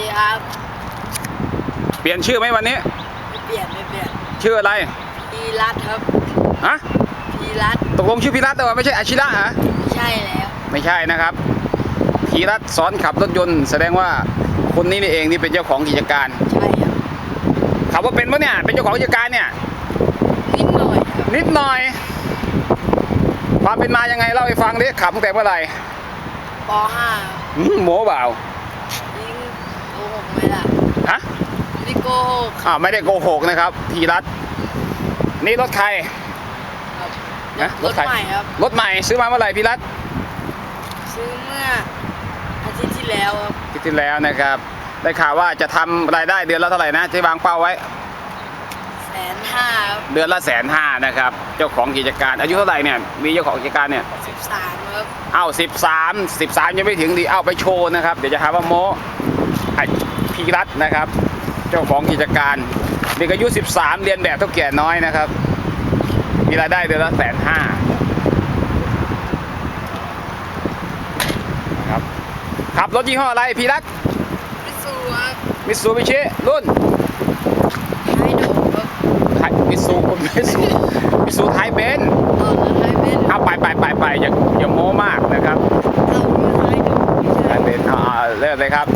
ดีครับ เปลี่ยนชื่อไหมวันนี้ ไม่เปลี่ยนไม่เปลี่ยนชื่ออะไรพีรัตครับฮะพีรัตตกลงชื่อพิรัตแต่ว่าไม่ใช่อาชิระเหรอใช่แล้ว ไม่ใช่นะครับพีรัตสอนขับรถยนต์ แสดงว่าคนนี้นี่เองนี่เป็นเจ้าของกิจการ ใช่ครับขับว่าเป็นปะเนี่ย เป็นเจ้าของกิจการเนี่ย นิดหน่อยครับนิดหน่อย ความเป็นมายังไงเล่าให้ฟังดิขับตั้งแต่เมื่อไหร่ป .5 หืมโม้เปล่า ยิ่งโกหกไหมล่ะ ฮะ ไม่โกหกอ่าวไม่ได้โกหกนะครับพีรัตนี่รถใครครับฮะรถใครใหม่ครับ รถใหม่ซื้อมาเมื่อไหร่พีรัตซื้อเมื่ออาทิตย์ที่แล้วครับที่ที่แล้วนะครับ ได้ข่าวว่าจะทำรายได้เดือนละเท่าไหร่นะที่วางเป้าไว้แสนห้าครับเดือนละแสนห้านะครับ เจ้าของกิจการอายุเท่าไหร่เนี่ยมีเจ้าของกิจการเนี่ยสิบสามครับเอ้าสิบสามสิบสามยังไม่ถึงดีเอ้าไปโชว์นะครับ เดี๋ยวจะหาว่าโมไอ้พีรัตน์นะครับ เจ้าของกิจการเด็กอายุ 13 เรียนแบบเท่าแก่น้อยนะครับ มีรายได้เดือนละแสนห้านะครับขับรถยี่ห้ออะไรพีรัตน์มิสูครับมิตซูบิชิรุ่นไฮโดครับไทยมิตซูมิตซูมิตซูไทยเบนซ์ตอนนั้นไฮเบนเอาไปไปไปไปอย่าอย่าโม้มากนะครับเราไม่ไฮโดไม่ใช่ไทยเบนซ์เอาเอาเริ่มเลยครับ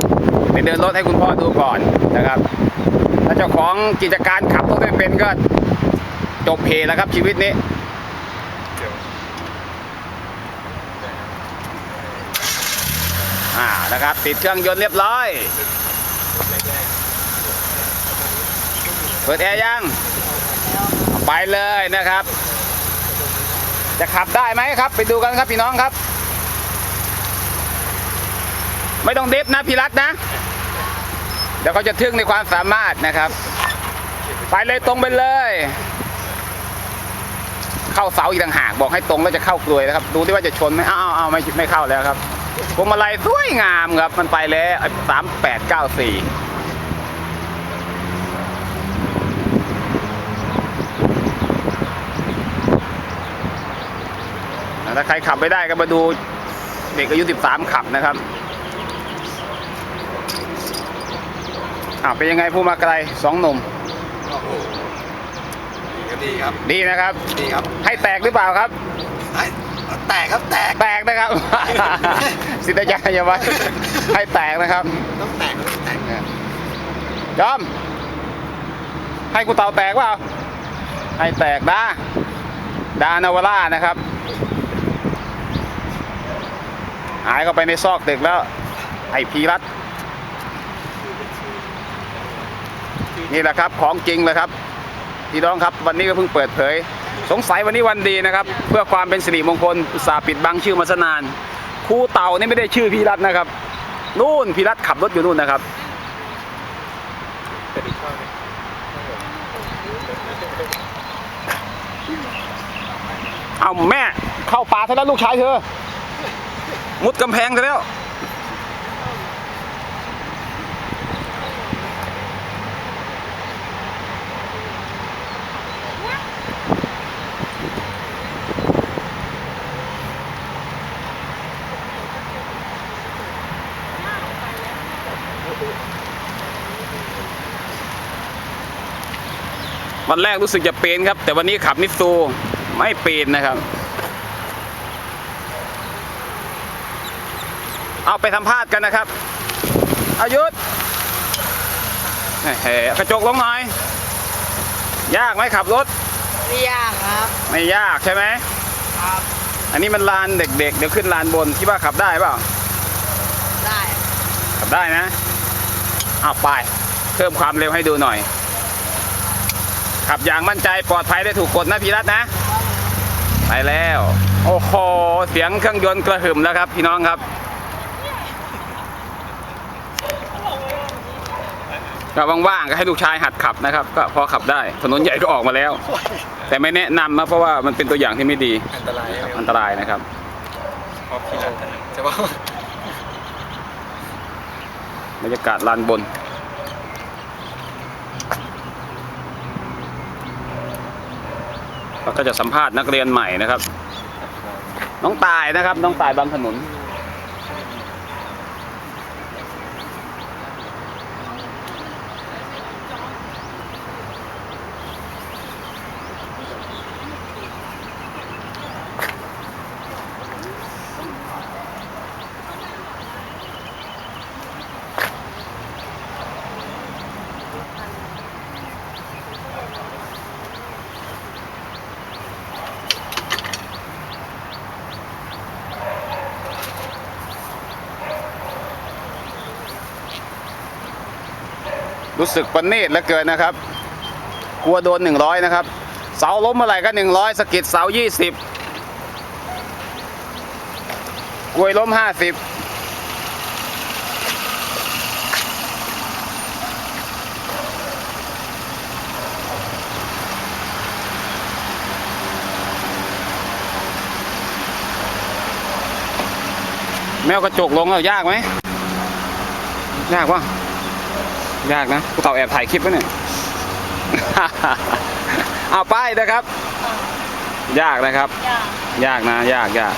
ไปเดินรถให้คุณพ่อดูก่อนนะครับ ถ้าเจ้าของกิจการขับรถไม่เป็นก็จบเพแล้วครับชีวิตนี้อ่านะครับ ติดเครื่องยนต์เรียบร้อย เปิดแอร์ยัง ไปเลยนะครับ จะขับได้ไหมครับ ไปดูกันครับพี่น้องครับ ไม่ต้องเดฟนะพี่รัตนะ เดี๋ยวเขาจะทึ่งในความสามารถนะครับ ไปเลยตรงไปเลย เข้าเสาอีกต่างหากบอกให้ตรงแล้วจะเข้ากลวยนะครับ ดูที่ว่าจะชนไหมอ้าวอ้าวไม่ไม่เข้าแล้วครับพวงมาลัยสวยงามครับ มันไปแล้วสามแปดเก้าสี่ถ้าใครขับไม่ได้ก็มาดูเด็กอายุ 13 ขับนะครับ อ่าเป็นยังไงผู้มาไกลสองหนุ่ม โอ้โหดีครับดีนะครับ ดีครับให้แตกหรือเปล่าครับ ไอ้แตกครับแตก แตกนะครับ สิทธิ์อาจารย์อย่าไว้ให้แตกนะครับ ต้องแตกต้องแตกจอม ให้กูเต่าแตกเปล่าให้แตกดาดานาวาร่านะครับ หายเข้าไปในซอกตึกแล้ว ไอพีรัต นี่แหละครับของจริงเลยครับพี่น้องครับวันนี้ก็เพิ่งเปิดเผย สงสัยวันนี้วันดีนะครับ เพื่อความเป็นสิริมงคลอุตสาห์ปิดบังชื่อมาซะนานครูเต่านี่ไม่ได้ชื่อพี่รัตน์นะครับ นู่นพี่รัตน์ขับรถอยู่นู่นนะครับ เอาแม่เข้าป่าซะแล้วลูกชายเธอ มุดกำแพงซะแล้ว วันแรกรู้สึกจะเป็นครับ แต่วันนี้ขับมิตซูไม่เป็นนะครับ เอาไปสัมภาษณ์กันนะครับ อายุธเฮ้กระจกลงหน่อย ยากไหมขับรถ ไม่ยากครับ ไม่ยากใช่ไหมครับ อันนี้มันลานเด็กๆเดี๋ยวขึ้นลานบนคิดว่าขับได้เปล่า ได้ ขับได้นะ เอาไป เพิ่มความเร็วให้ดูหน่อย ขับอย่างมั่นใจปลอดภัยได้ถูกกฎนะพี่รัตน์นะ ไปแล้ว โอ้โห เสียงเครื่องยนต์กระหึ่มแล้วครับ พี่น้องครับก็ว่างๆก็ให้ลูกชายหัดขับนะครับ ก็พอขับได้ถนนใหญ่ก็ออกมาแล้ว แต่ไม่แนะนำนะเพราะว่ามันเป็นตัวอย่างที่ไม่ดีอันตรายครับอันตรายนะครับพอพี่รัตน์จะว่าบรรยากาศลานบน เราก็จะสัมภาษณ์นักเรียนใหม่นะครับ น้องตายนะครับ น้องตายบางถนน รู้สึกประณีตเหลือเกินนะครับ กลัวโดนหนึ่งร้อยนะครับ เสาล้มเมื่อไหร่ก็หนึ่งร้อยสกิดเสายี่สิบกลวยล้มห้าสิบแมวกระจกลงแล้วยากไหมยากวะ ยากนะกูเต่าแอบถ่ายคลิปไว้เนี่ย เอาป้ายนะครับ ยากนะครับ ยากยากนะ ยากยาก